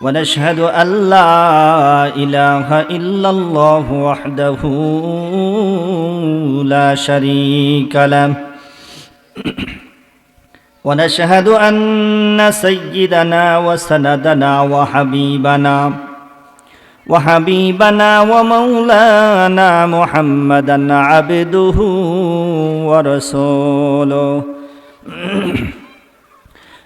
ونشهد أن لا إله إلا الله وحده لا شريك له. ونشهد أن سيدنا وسندنا وحبيبنا وحبيبنا ومولانا محمدا عبده ورسوله.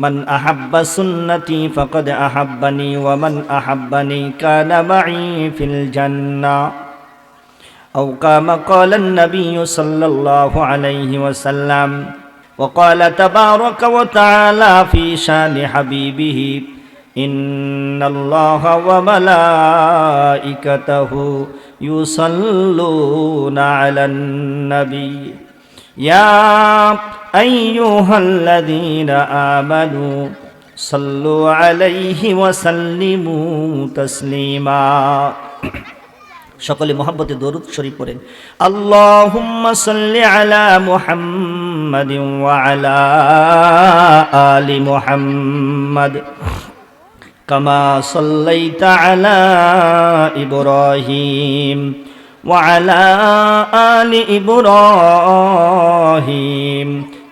من أحب سنتي فقد أحبني ومن أحبني كان معي في الجنة. أو كما قال النبي صلى الله عليه وسلم وقال تبارك وتعالى في شان حبيبه إن الله وملائكته يصلون على النبي. يا أيها الذين آمنوا صلوا عليه وسلموا تسليما সকলে মোহাম্মতে দরুদ শরীফ পড়েন আল্লাহুম্মা সাল্লি আলা মুহাম্মাদিন ওয়া আলা আলি মুহাম্মাদ কামা সাল্লাইতা আলা ইব্রাহিম وعلى آل إبراهيم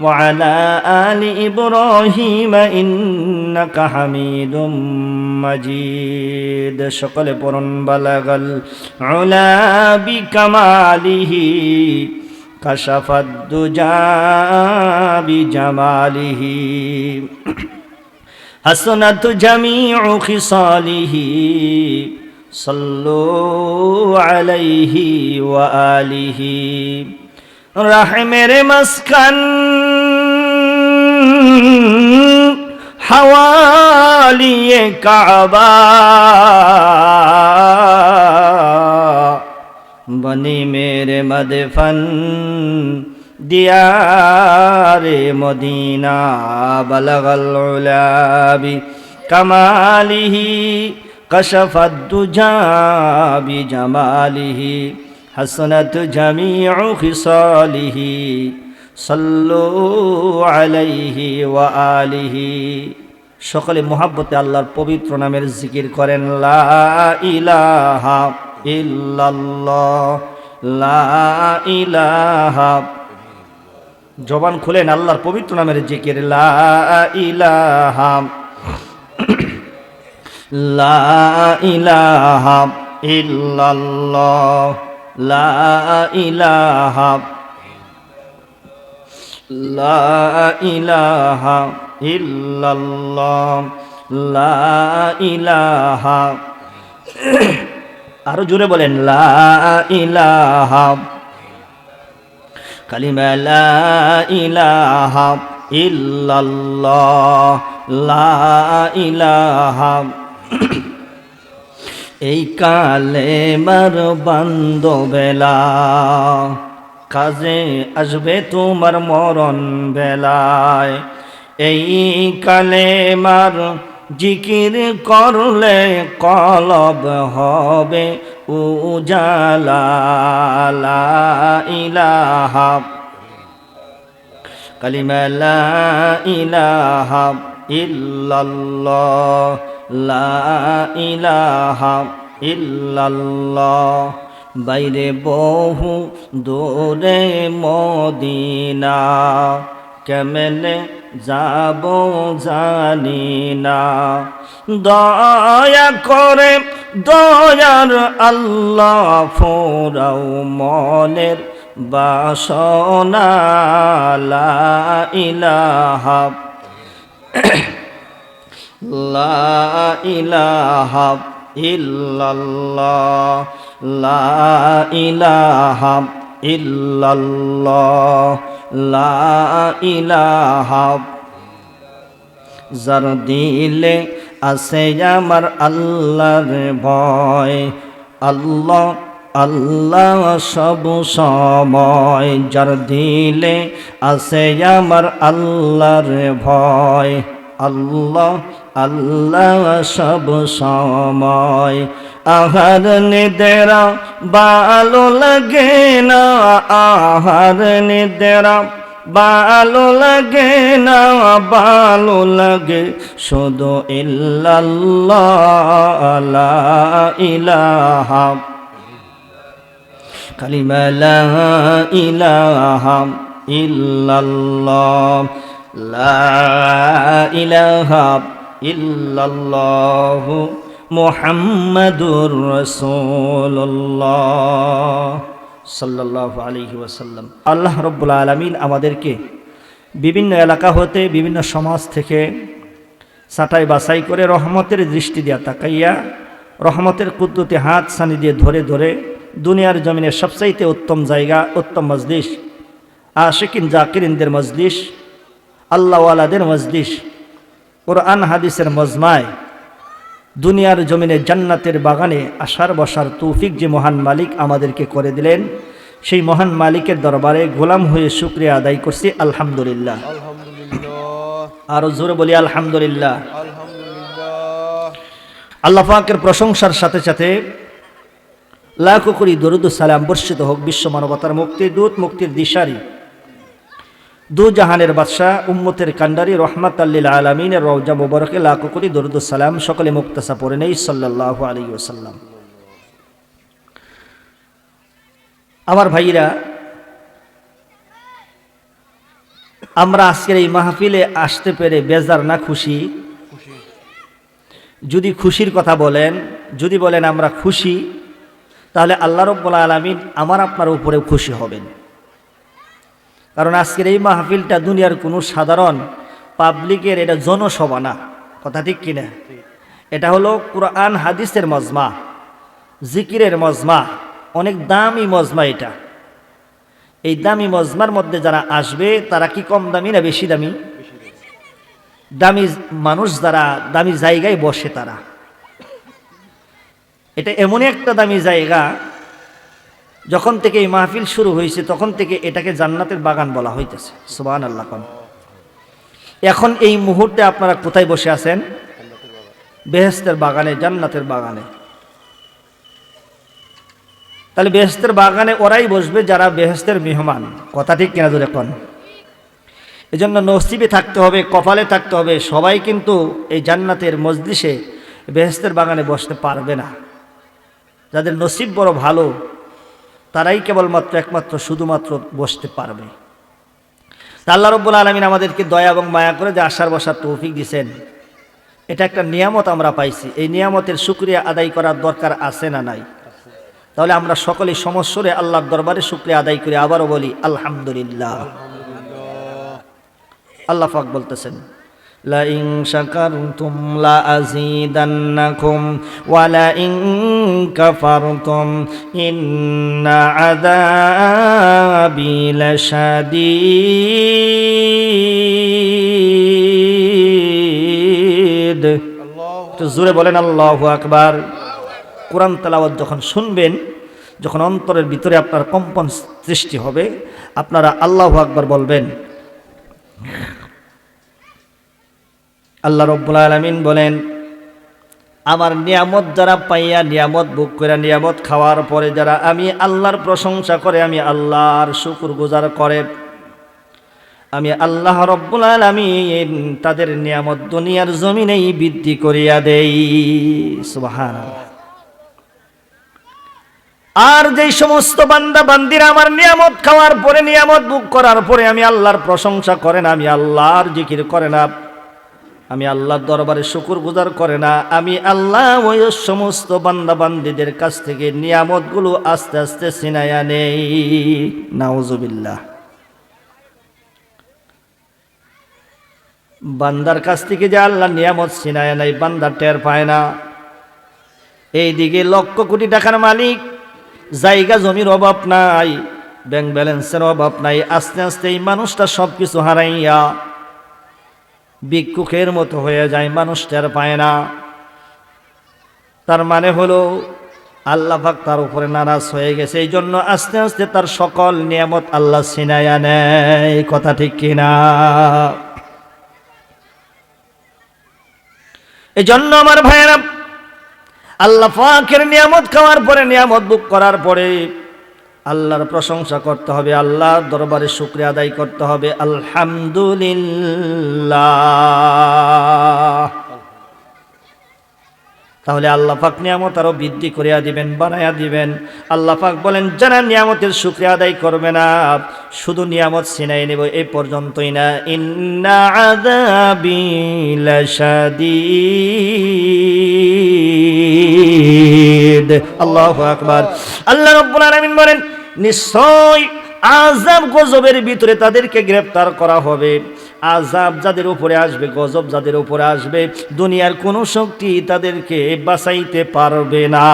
وعلى آل إبراهيم إنك حميد مجيد شقل برن بلغ العلا بكماله كشف الدجى بجماله حسنت جميع خصاله صلوا عليه وآله রাহেমের মাসকান হওয়ালিয়ে কাবা। বনি মেরে মদফন দিয়ারে মদিনা বলগল উলাবি কমালিহি কশফদ্দুজা বিজমালিহি حسنت جميع خصاله صلوا عليه وآله সকলে মোহাব্বতে আল্লাহর পবিত্র নামের জিকির করেন লা ইলাহা ইল্লাল্লাহ লা ইলাহা জবান খুলেন আল্লাহর পবিত্র নামের জিকির লা ইলাহা লা ইলাহা ইল্লাল্লাহ লা ইলাহা লা ইলাহা লা আরও জোরে বলেন লা কালিমা লা ইলাহা ইল্লাল্লাহ লা এই কালে মার বান্ধবেলা, কাজে আসবে তোমার মরণ বেলায়। এই কালে মার জিকির করলে কলব হবে উজালা, লা ইলাহা, কালিমা লা ইলাহা। ইল্লাল্লাহ, লা বাইরে বহু দূরে মদিনা, কেমনে যাব জানি না। দয়া করে দয়ার আল্লাহ ফোরাও মনের বাসনা ইলাহা লা ইলাহা ইল্লাল্লাহ। লা ইলাহা ইল্লাল্লাহ। লা ইলাহা। যার দিলে আছে আমার আল্লাহর ভয়। আল্লাহ আল্লাহ সব সময় যার দিলে আছে আমার আল্লাহর ভয়। আল্লাহ আল্লাহ সব সময়। আহার নিদেরা ভালো লাগে না, আহার নিদেরা ভালো লাগে না, ভালো লাগে শুধু ইল্লাল্লাহ ইলাহা কালিমা লা ইল্লাল্লাহ। লা ইলাহা ইল্লাল্লাহ মুহাম্মাদুর রাসূলুল্লাহ। সাল্লাল্লাহু আলাইহি ওয়াসাল্লাম। আল্লাহ রব্বুল আলামিন আমাদেরকে বিভিন্ন এলাকা হতে, বিভিন্ন সমাজ থেকে ছাটাই বাছাই করে রহমতের দৃষ্টি দিয়া তাকাইয়া, রহমতের কুদ্দুতে হাত সানি দিয়ে ধরে ধরে দুনিয়ার জমিনের সবচাইতে উত্তম জায়গা উত্তম মজলিস। আশিকিন জাকিরিনদের মজলিস আল্লাহওয়ালাদের মজলিস কোরআন হাদিসের মজমায়। দুনিয়ার জমিনে জান্নাতের বাগানে আসার বসার তৌফিক যে মহান মালিক আমাদেরকে করে দিলেন সেই মহান মালিকের দরবারে গোলাম হয়ে শুক্রিয়া আদায় করছি আলহামদুলিল্লাহ। আরও জোরে বলি আলহামদুলিল্লাহ। আলহামদুলিল্লাহ। আল্লাহ পাকের প্রশংসার সাথে সাথে লাখো করি দরুদ সালাম বর্ষিত হোক বিশ্ব মানবতার মুক্তির দূত মুক্তির দিশারি। দু জাহানের বাদশাহ উম্মতের কান্ডারি রহমাত আল্লিল আলমিনের রওজা মুবারকে লাখো করি দরুদ সালাম সকলে মুক্তাসা পড়ে নেই সাল্লাহ আলী ওসাল্লাম আমার ভাইরা আমরা আজকের এই মাহফিলে আসতে পেরে বেজার না খুশি। যদি খুশির কথা বলেন যদি বলেন আমরা খুশি তাহলে আল্লাহ রব্বুল আলমিন আমার আপনার উপরেও খুশি হবেন। কারণ আজকের এই মাহফিলটা দুনিয়ার কোনো সাধারণ পাবলিকের এটা জনসভা না। কথা ঠিক কিনা? এটা হলো কোরআন, হাদিসের মজমা, জিকিরের মজমা, অনেক দামি মজমা এটা। এই দামি মজমার মধ্যে যারা আসবে, তারা কি কম দামি না বেশি দামি? দামি মানুষ যারা, দামি জায়গায় বসে তারা। এটা এমনই একটা দামি জায়গা, যখন থেকে এই মাহফিল শুরু হয়েছে, তখন থেকে এটাকে জান্নাতের বাগান বলা হইতেছে। সুবান আল্লাহ কন। এখন এই মুহূর্তে আপনারা কোথায় বসে আছেন? বেহেস্তের বাগানে, জান্নাতের বাগানে। তাহলে বেহেস্তের বাগানে ওরাই বসবে যারা বেহেস্তের মেহমান। কথা ঠিক কিনা ধরে কন? এই জন্য নসিবে থাকতে হবে, কপালে থাকতে হবে। সবাই কিন্তু এই জান্নাতের মজলিসে বেহেস্তের বাগানে বসতে পারবে না। যাদের নসিব বড় ভালো, তারাই কেবলমাত্র একমাত্র শুধুমাত্র বসতে পারবে। তা আল্লাহ রব্বুল আলমিন আমাদেরকে দয়া এবং মায়া করে যে আশার বসার তৌফিক দিছেন, এটা একটা নিয়ামত আমরা পাইছি। এই নিয়ামতের শুক্রিয়া আদায় করার দরকার আছে না নাই? তাহলে আমরা সকলে সমস্যরে আল্লাহর দরবারে শুক্রিয়া আদায় করে, আবারও বলি, আলহামদুলিল্লাহ। আল্লাহ পাক বলতেছেন لئن شكرتم لأزيدنكم ولئن كفرتم إن عذابي لشديد আল্লাহ একটু জোরে বলেন আল্লাহ আকবার কোরআন তেলাওয়াত যখন শুনবেন যখন অন্তরের ভিতরে আপনার কম্পন সৃষ্টি হবে আপনারা আল্লাহ আকবার বলবেন আল্লাহ রব্বুল আলমিন বলেন, আমার নিয়ামত যারা পাইয়া নিয়ামত বুক করে নিয়ামত খাওয়ার পরে যারা আমি আল্লাহর প্রশংসা করে, আমি আল্লাহর শুকুর গুজার করে, আমি আল্লাহ রব্বুল আলামিন তাদের নিয়ামত দুনিয়ার জমিনেই বৃদ্ধি করিয়া দেই। সুবহান আর যেই সমস্ত বান্দা বান্দিরা আমার নিয়ামত খাওয়ার পরে, নিয়ামত বুক করার পরে আমি আল্লাহর প্রশংসা করে না, আমি আল্লাহর জিকির করে না আমি আল্লাহর দরবারে শুকুর গুজার করে না, আমি আল্লাহ ওই সমস্ত বান্দাবান্দিদের কাছ থেকে নিয়ামতগুলো আস্তে আস্তে সিনায়া নেই নাউজুবিল্লাহ। বান্দার কাছ থেকে যে আল্লাহ নিয়ামত সিনায় নাই বান্দার টের পায় না। এইদিকে লক্ষ কোটি টাকার মালিক, জায়গা জমির অভাব নাই, ব্যাংক ব্যালেন্সের অভাব নাই, আস্তে আস্তে এই মানুষটা সব কিছু হারাইয়া ভিক্ষুকের মতো হয়ে যায়, মানুষ টের পায় না। তার মানে হলো, আল্লাহ তার উপরে নারাজ হয়ে গেছে। এই জন্য আস্তে আস্তে তার সকল নিয়ামত আল্লাহ সিনায়া নেয় কথা ঠিক কিনা? এই জন্য আমার ভাইয়েরা, আল্লাহ পাকের নিয়ামত খাওয়ার পরে, নিয়ামত বুক করার পরে আল্লাহর প্রশংসা করতে হবে, আল্লাহর দরবারে শুক্রিয়া আদায় করতে হবে। আলহামদুলিল্লাহ। তাহলে আল্লাহ পাক নিয়ামত আরও বৃদ্ধি করিয়া দিবেন বানাইয়া দিবেন। আল্লাহ পাক বলেন, যারা নিয়ামতের শুক্রিয়া আদায় করবে না, শুধু নিয়ামত সিনাই নেব এই পর্যন্তই না। ইন্না লাশাদীদ। আল্লাহু আকবার। আল্লাহ রাব্বুল আলামিন বলেন নিশ্চয় আজাব গজবের ভিতরে তাদেরকে গ্রেপ্তার করা হবে। আজাব যাদের উপরে আসবে, গজব যাদের উপরে আসবে, দুনিয়ার কোনো শক্তি তাদেরকে বাঁচাইতে পারবে না।